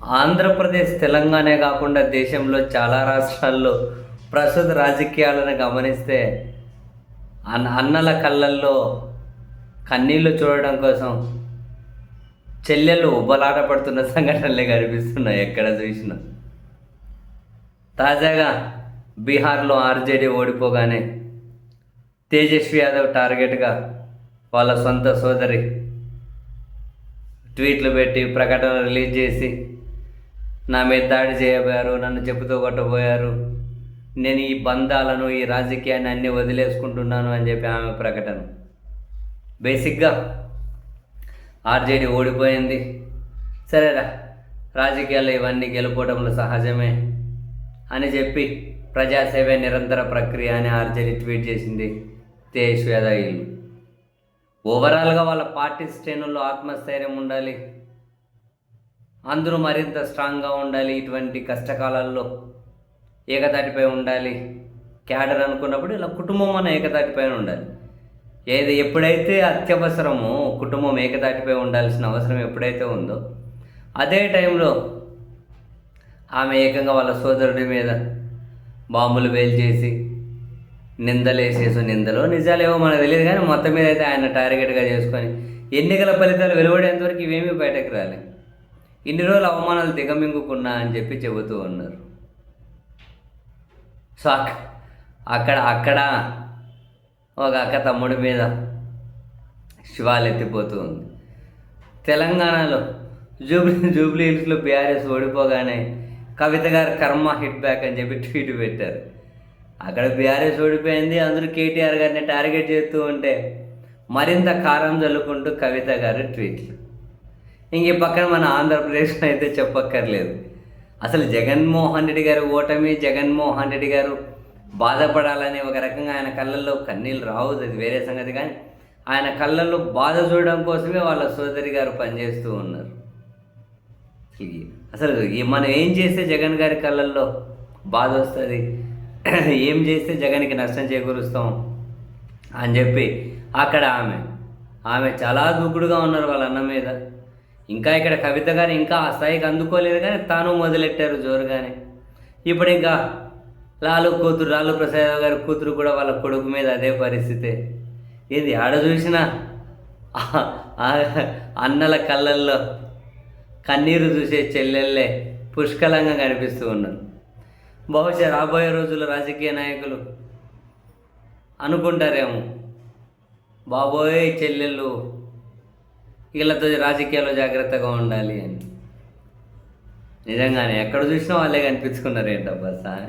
ఆంధ్రప్రదేశ్ తెలంగాణ కాకుండా దేశంలో చాలా రాష్ట్రాల్లో ప్రస్తుత రాజకీయాలను గమనిస్తే అన్న అన్నల కళ్ళల్లో కన్నీళ్ళు చూడడం కోసం చెల్లెలు ఉబ్బలాట పడుతున్న సంఘటనలే కనిపిస్తున్నాయి ఎక్కడ చూసినా. తాజాగా బీహార్లో ఆర్జేడీ ఓడిపోగానే తేజస్వి యాదవ్ టార్గెట్గా వాళ్ళ సొంత సోదరి ట్వీట్లు పెట్టి ప్రకటన రిలీజ్ చేసి నా మీద దాడి చేయబోయారు నన్ను చెప్పుతూ కొట్టబోయారు. నేను ఈ బంధాలను ఈ రాజకీయాన్ని అన్నీ వదిలేసుకుంటున్నాను అని చెప్పి ఆమె ప్రకటన. బేసిక్గా ఆర్జేడీ ఓడిపోయింది. సరేరా రాజకీయాల్లో ఇవన్నీ గెలుపోవడంలో సహజమే అని చెప్పి ప్రజాసేవ నిరంతర ప్రక్రియ అని ఆర్జేడీ ట్వీట్ చేసింది తేజ్ యాదవ్ ఓవరాల్గా వాళ్ళ పార్టీ శ్రేణుల్లో ఆత్మస్థైర్యం ఉండాలి. అందరూ మరింత స్ట్రాంగ్గా ఉండాలి ఇటువంటి కష్టకాలాల్లో ఏకతాటిపై ఉండాలి. క్యాడర్ అనుకున్నప్పుడు ఇలా కుటుంబం అన్న ఏకతాటిపైన ఉండాలి. ఏది ఎప్పుడైతే అత్యవసరమో కుటుంబం ఏకతాటిపై ఉండాల్సిన అవసరం ఎప్పుడైతే ఉందో అదే టైంలో ఆమె ఏకంగా వాళ్ళ సోదరుడి మీద బాంబులు వేల్చేసి నిందలేసేసి నిందలు నిజాలేవో మనకు తెలియదు కానీ మొత్తం మీద అయితే ఆయన టార్గెట్గా చేసుకొని ఎన్నికల ఫలితాలు వెలువడేంతవరకు ఇవేమీ బయటకు రాలేదు ఇన్ని రోజులు అవమానాలు దిగమింగుకున్నా అని చెప్పి చెబుతూ ఉన్నారు. సో అక్క అక్కడ అక్కడ ఒక అక్క తమ్ముడి మీద శివాలు ఎత్తిపోతూ ఉంది. తెలంగాణలో జూబ్లీ జూబ్లీ హిల్స్లో బీఆర్ఎస్ ఓడిపోగానే కవిత గారు కర్మ హిట్ బ్యాక్ అని చెప్పి ట్వీట్ పెట్టారు. అక్కడ బీఆర్ఎస్ ఓడిపోయింది అందరూ కేటీఆర్ గారిని టార్గెట్ చేస్తూ ఉంటే మరింత కారం చల్లుకుంటూ కవిత గారు ట్వీట్లు. ఇంక పక్కన మన ఆంధ్రప్రదేశ్లో అయితే చెప్పక్కర్లేదు. అసలు జగన్మోహన్ రెడ్డి గారు ఓటమి జగన్మోహన్ రెడ్డి గారు బాధపడాలని ఒక రకంగా ఆయన కళ్ళల్లో కన్నీళ్ళు రావు అది వేరే సంగతి కానీ ఆయన కళ్ళల్లో బాధ చూడడం కోసమే వాళ్ళ సోదరి గారు పనిచేస్తూ ఉన్నారు. అసలు మనం ఏం చేస్తే జగన్ గారి కళ్ళల్లో బాధ వస్తుంది? ఏం చేస్తే జగన్కి నష్టం చేకూరుస్తాం? అని చెప్పి అక్కడ ఆమె ఆమె చాలా దూకుడుగా ఉన్నారు వాళ్ళ అన్న మీద. ఇంకా ఇక్కడ కవిత గారు ఇంకా ఆ స్థాయికి అందుకోలేదు కానీ తాను మొదలెట్టారు జోరుగానే. ఇప్పుడు ఇంకా లాలు కూతురు లాలు ప్రసాద్ గారి కూతురు కూడా వాళ్ళ కొడుకు మీద అదే పరిస్థితే. ఇది ఆడ చూసినా అన్నల కళ్ళల్లో కన్నీరు చూసే చెల్లెళ్ళే పుష్కలంగా కనిపిస్తూ ఉన్నారు. బహుశా రాబోయే రోజుల్లో రాజకీయ నాయకులు అనుకుంటారేమో. బాబోయ్ చెల్లెళ్ళు వీళ్ళతో రాజకీయాల్లో జాగ్రత్తగా ఉండాలి అని. నిజంగానే ఎక్కడ చూసినా వాళ్ళే కనిపించుకున్నారు ఏంటబ్బా సార్